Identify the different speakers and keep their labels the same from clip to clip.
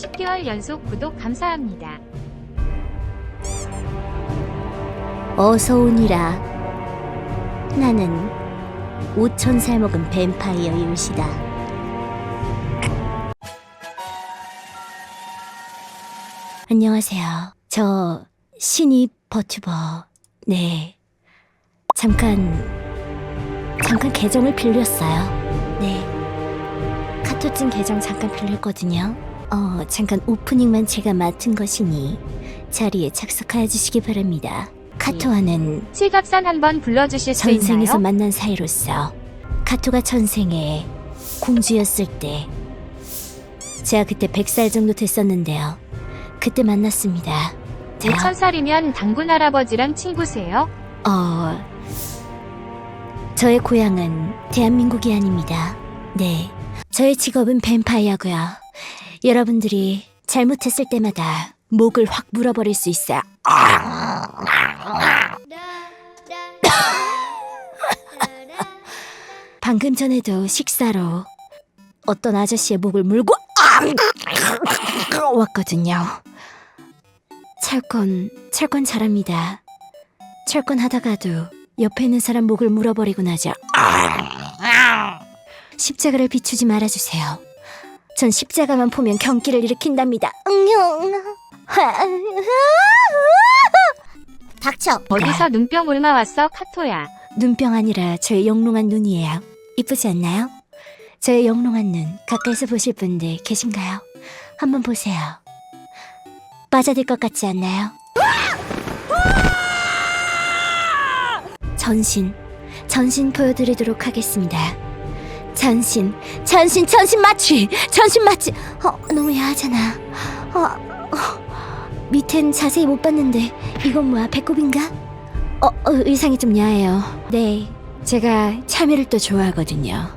Speaker 1: 10개월 연속 구독 감사합니다.
Speaker 2: 어서 오니라. 나는 오천 살 먹은 뱀파이어 율시다. 안녕하세요. 저 신입 버튜버. 네. 잠깐 잠깐 계정을 빌렸어요. 네. 카토찡 계정 잠깐 빌렸거든요. 어, 잠깐 오프닝만 제가 맡은 것이니 자리에 착석하여 주시기 바랍니다. 카토와는
Speaker 1: 칠갑산 한번 불러주실 수
Speaker 2: 전생에서
Speaker 1: 있나요?
Speaker 2: 만난 사이로서 카토가 전생에 공주였을 때 제가 그때 100살 정도 됐었는데요. 그때 만났습니다. 제가
Speaker 1: 5천살이면 당군 할아버지랑 친구세요?
Speaker 2: 어 저의 고향은 대한민국이 아닙니다. 네. 저의 직업은 뱀파이어고요. 여러분들이 잘못했을 때마다 목을 확 물어버릴 수 있어요. 방금 전에도 식사로 어떤 아저씨의 목을 물고 왔거든요. 철권, 철권 잘합니다. 철권 하다가도 옆에 있는 사람 목을 물어버리고 나죠. 십자가를 비추지 말아주세요. 전 십자가만 보면 경기를 일으킨답니다. 닥쳐.
Speaker 1: 어디서 눈병 옮아 왔어 카토야?
Speaker 2: 눈병 아니라 저의 영롱한 눈이에요. 이쁘지 않나요? 저의 영롱한 눈 가까이서 보실 분들 계신가요? 한번 보세요. 빠져들 것 같지 않나요? 전신, 전신 보여드리도록 하겠습니다. 전신, 전신, 전신 마취, 전신 마취. 어, 너무 야하잖아. 어, 어, 밑엔 자세히 못 봤는데 이건 뭐야? 배꼽인가? 어, 어, 의상이 좀 야해요. 네, 제가 참외를 또 좋아하거든요.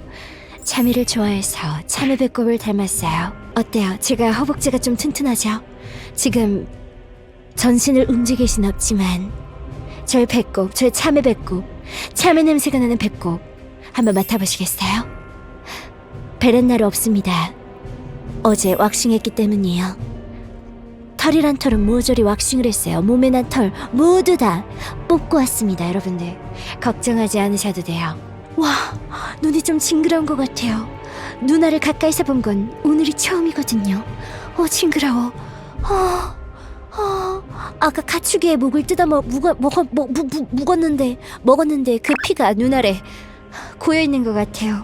Speaker 2: 참외를 좋아해서 참외 배꼽을 닮았어요. 어때요? 제가 허벅지가 좀 튼튼하죠? 지금 전신을 움직일 순 없지만 저의 배꼽, 저의 참외 배꼽, 참외 냄새가 나는 배꼽 한번 맡아보시겠어요? 베렌나루 없습니다. 어제 왁싱했기 때문이에요. 털이란 털은 모조리 왁싱을 했어요. 몸에 난 털 모두 다 뽑고 왔습니다, 여러분들. 걱정하지 않으셔도 돼요. 와, 눈이 좀 징그러운 것 같아요. 누나를 가까이서 본 건 오늘이 처음이거든요. 어, 징그러워. 어, 어, 아까 가축의 목을 뜯어 먹, 묵어, 먹어, 먹, 무, 무, 묵었는데, 먹었는데 그 피가 눈알에 고여 있는 것 같아요.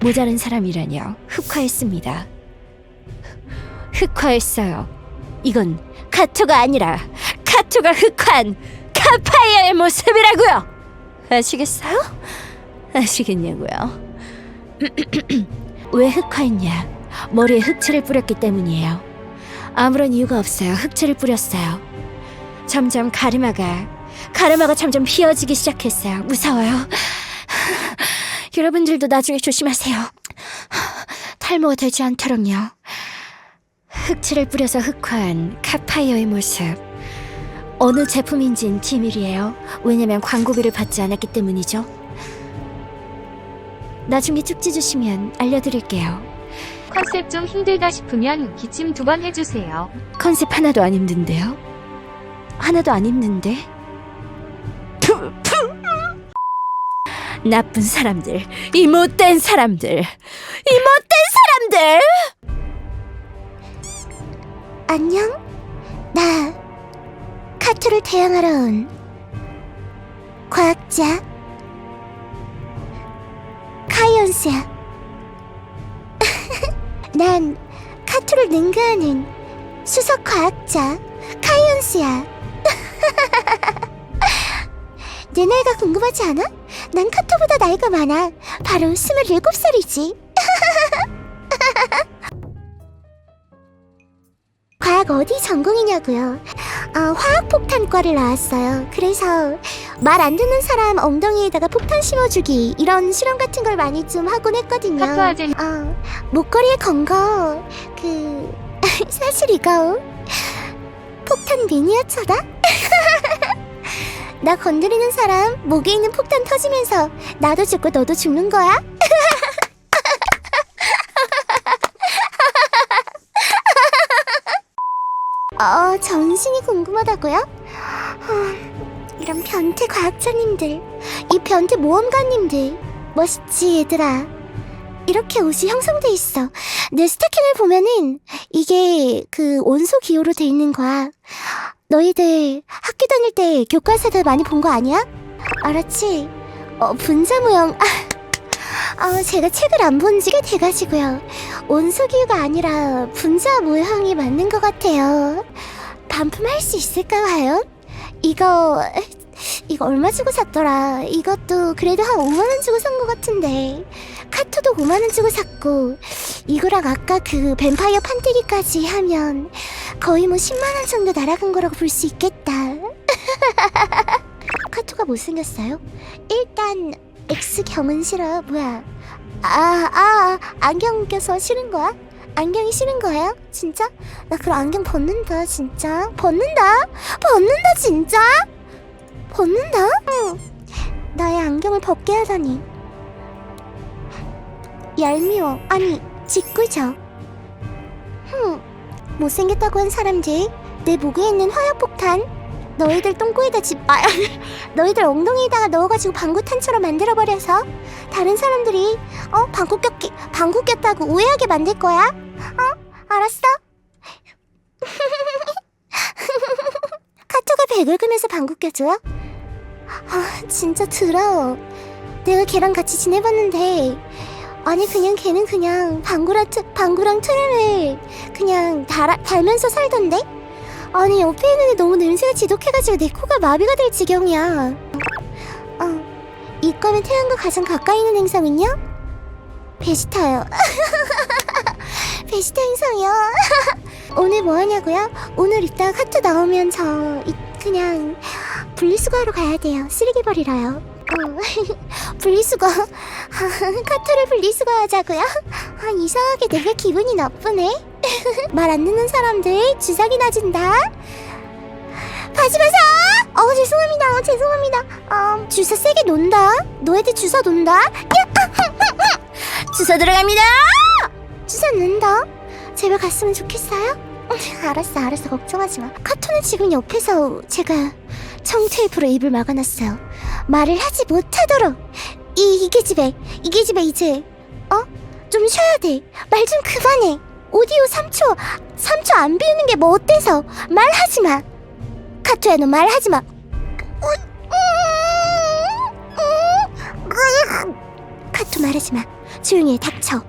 Speaker 2: 모자른 사람이라뇨. 흑화했습니다. 흑화했어요. 이건 카투가 아니라 카투가 흑화한 카파이어의 모습이라고요. 아시겠어요? 아시겠냐고요? 왜 흑화했냐? 머리에 흑채를 뿌렸기 때문이에요. 아무런 이유가 없어요. 흑채를 뿌렸어요. 점점 가르마가 가르마가 점점 휘어지기 시작했어요. 무서워요. 여러분들도 나중에 조심하세요. 탈모가 되지 않도록요. 흑채를 뿌려서 흑화한 카파이어의 모습. 어느 제품인진 비밀이에요. 왜냐면 광고비를 받지 않았기 때문이죠. 나중에 쪽지 주시면 알려드릴게요.
Speaker 1: 컨셉 좀 힘들다 싶으면 기침 두 번 해주세요.
Speaker 2: 컨셉 하나도 안 힘든데요? 하나도 안 힘든데? 나쁜 사람들, 이 못된 사람들, 이 못된 사람들! 안녕? 나 카투를 대항하러 온 과학자 카이언스야. 난 카투를 능가하는 수석 과학자 카이언스야. 내 나이가 궁금하지 않아? 난 카토보다 나이가 많아. 바로 27살이지. 과학 어디 전공이냐고요? 어, 화학폭탄과를 나왔어요. 그래서 말 안 듣는 사람 엉덩이에다가 폭탄 심어주기 이런 실험 같은 걸 많이 좀 하곤 했거든요.
Speaker 1: 카토 아재
Speaker 2: 어, 목걸이에 건 거, 그, 사실 이거, 폭탄 미니어처다? 나 건드리는 사람, 목에 있는 폭탄 터지면서, 나도 죽고 너도 죽는 거야?
Speaker 3: 어, 전신이 궁금하다고요? 아, 이런 변태 과학자님들, 이 변태 모험가님들, 멋있지 얘들아. 이렇게 옷이 형성돼 있어. 내 스타킹을 보면은 이게 그 온소 기호로 돼 있는 거야. 너희들 학교 다닐 때 교과서들 많이 본 거 아니야? 알았지? 어, 분자 모형. 아, 아, 제가 책을 안 본 지가 돼가지고요. 온소 기호가 아니라 분자 모형이 맞는 것 같아요. 반품할 수 있을까 과연? 이거 이거 얼마 주고 샀더라? 이것도 그래도 한 5만 원 주고 산 것 같은데 카토도 5만 원 주고 샀고 이거랑 아까 그 뱀파이어 판때기까지 하면 거의 뭐 10만 원 정도 날아간 거라고 볼 수 있겠다. 카토가 못생겼어요? 일단 X경은 싫어. 뭐야? 아, 아, 안경 껴서 싫은 거야? 안경이 싫은 거예요? 진짜? 나 그럼 안경 벗는다, 진짜. 벗는다? 벗는다, 진짜? 벗는다? 응. 나의 안경을 벗게 하다니. 얄미워. 아니, 짓궂어. 흠. 못생겼다고 한 사람들, 내 목에 있는 화약폭탄, 너희들 똥꼬에다 집, 아, 너희들 엉덩이에다가 넣어가지고 방구탄처럼 만들어버려서 다른 사람들이, 어, 방구 꼈기, 방구 꼈다고 오해하게 만들 거야? 어? 알았어? 카토가 백을 끄면서 방구 껴줘요? 아, 진짜 더러워. 내가 걔랑 같이 지내봤는데, 아니, 그냥 걔는 그냥 방구랑, 트, 방구랑 트름을 그냥 달아, 달면서 살던데? 아니, 옆에 있는 애 너무 냄새가 지독해가지고 내 코가 마비가 될 지경이야. 어, 이과면 태양과 가장 가까이 있는 행성은요? 베지타요. 베지타 행성이요. 오늘 뭐 하냐고요? 오늘 이따 카트 나오면 저 이- 그냥 분리수거하러 가야 돼요. 쓰레기 버리러요. 어. 분리수거. 카트를 분리수거 하자고요? 아, 이상하게 내가 기분이 나쁘네. 말 안 듣는 사람들 주사기 놔준다. 가지 마세요. 어 죄송합니다. 어, 죄송합니다. 어, 주사 세게 논다. 너희들 주사 논다. 야! 주사 들어갑니다. 주사 넣는다. 제발 갔으면 좋겠어요. 알았어, 알았어. 걱정하지 마. 카토는 지금 옆에서 제가 청테이프로 입을 막아놨어요. 말을 하지 못하도록. 이, 이게 집에, 이게 집에 이제, 어? 좀 쉬어야 돼. 말 좀 그만해. 오디오 3초, 3초 안 비우는 게 뭐 어때서? 말하지 마. 카토야, 너 말하지 마. 카토 말하지 마. 조용히 해, 닥쳐.